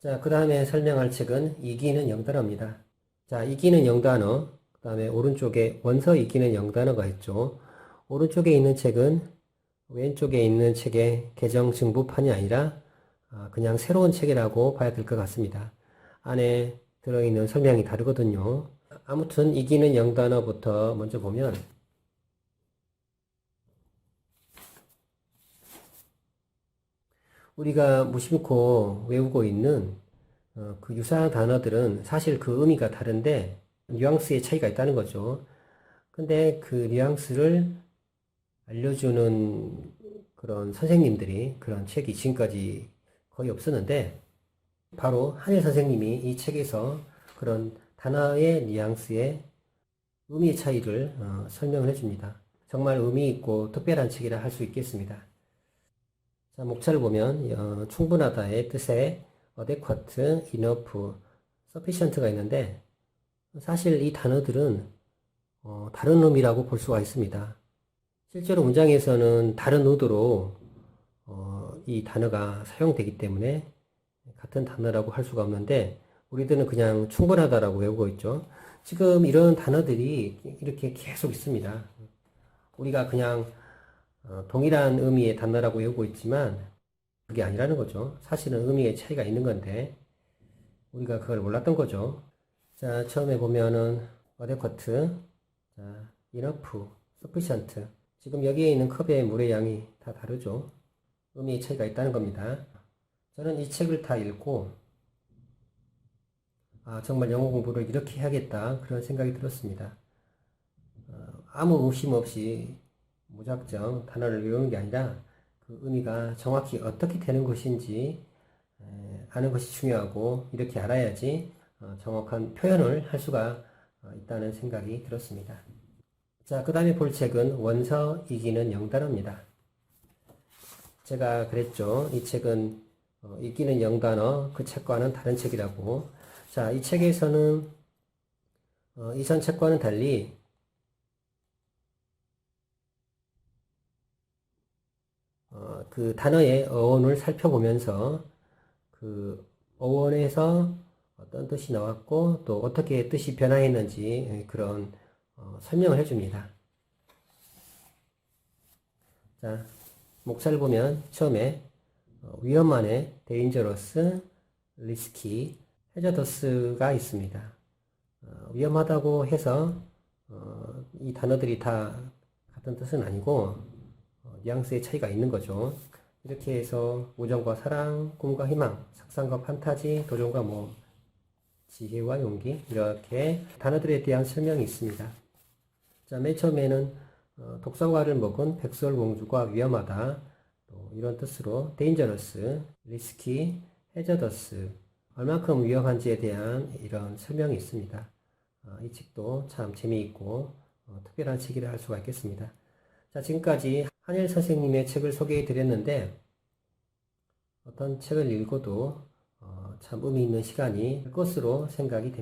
자, 그 다음에 설명할 책은 이기는 영단어입니다. 자, 이기는 영단어, 그 다음에 오른쪽에 원서 이기는 영단어가 있죠. 오른쪽에 있는 책은 왼쪽에 있는 책의 개정 증부판이 아니라 아, 그냥 새로운 책이라고 봐야 될 것 같습니다. 안에 들어있는 설명이 다르거든요. 아무튼 이기는 영단어부터 먼저 보면 우리가 무심코 외우고 있는 어, 그 유사한 단어들은 사실 그 의미가 다른데 뉘앙스의 차이가 있다는 거죠. 근데 그 뉘앙스를 알려주는 그런 선생님들이 그런 책이 지금까지 거의 없었는데 바로 한일 선생님이 이 책에서 그런 단어의 뉘앙스의 의미의 차이를 어, 설명을 해줍니다. 정말 의미 있고 특별한 책이라 할 수 있겠습니다. 자, 목차를 보면 어, 충분하다의 뜻에 adequate, enough, sufficient가 있는데 사실 이 단어들은 어, 다른 의미라고 볼 수가 있습니다. 실제로 문장에서는 다른 의도로 어, 이 단어가 사용되기 때문에 같은 단어라고 할 수가 없는데 우리들은 그냥 충분하다라고 외우고 있죠. 지금 이런 단어들이 이렇게 계속 있습니다. 우리가 그냥 어, 동일한 의미의 단어라고 외우고 있지만 그게 아니라는 거죠. 사실은 의미의 차이가 있는 건데 우리가 그걸 몰랐던 거죠. 자, 처음에 보면은 adequate, 자, enough, sufficient. 지금 여기에 있는 컵의 물의 양이 다 다르죠. 의미의 차이가 있다는 겁니다. 저는 이 책을 다 읽고 아, 정말 영어 공부를 이렇게 해야겠다 그런 생각이 들었습니다. 어, 아무 의심 없이 무작정 단어를 외우는 게 아니라 그 의미가 정확히 어떻게 되는 것인지 에, 아는 것이 중요하고 이렇게 알아야지 어, 정확한 표현을 할 수가 어, 있다는 생각이 들었습니다. 자, 그 다음에 볼 책은 원서 이기는 영단어입니다. 제가 그랬죠. 이 책은 어, 이기는 영단어 그 책과는 다른 책이라고. 자, 이 책에서는 어, 이전 책과는 달리 어, 그 단어의 어원을 살펴보면서 그 어원에서 어떤 뜻이 나왔고 또 어떻게 뜻이 변화했는지 그런 어, 설명을 해줍니다. 자, 목차를 보면 처음에 어, 위험한의 dangerous, risky, hazardous가 있습니다. 어, 위험하다고 해서 어, 이 단어들이 다 같은 뜻은 아니고 어, 뉘앙스의 차이가 있는 거죠. 이렇게 해서 우정과 사랑, 꿈과 희망, sak상과 판타지, 도전과 뭐 지혜와 용기 이렇게 단어들에 대한 설명이 있습니다. 자, 맨 처음에는 어, 독사과를 먹은 백설공주가 위험하다. 또 이런 뜻으로 dangerous, risky, hazardous 얼만큼 위험한지에 대한 이런 설명이 있습니다. 어, 이 책도 참 재미있고 어, 특별한 책이라 할 수가 있겠습니다. 자, 지금까지 한일 선생님의 책을 소개해 드렸는데 어떤 책을 읽어도 어, 참 의미 있는 시간이 될 것으로 생각이 됩니다.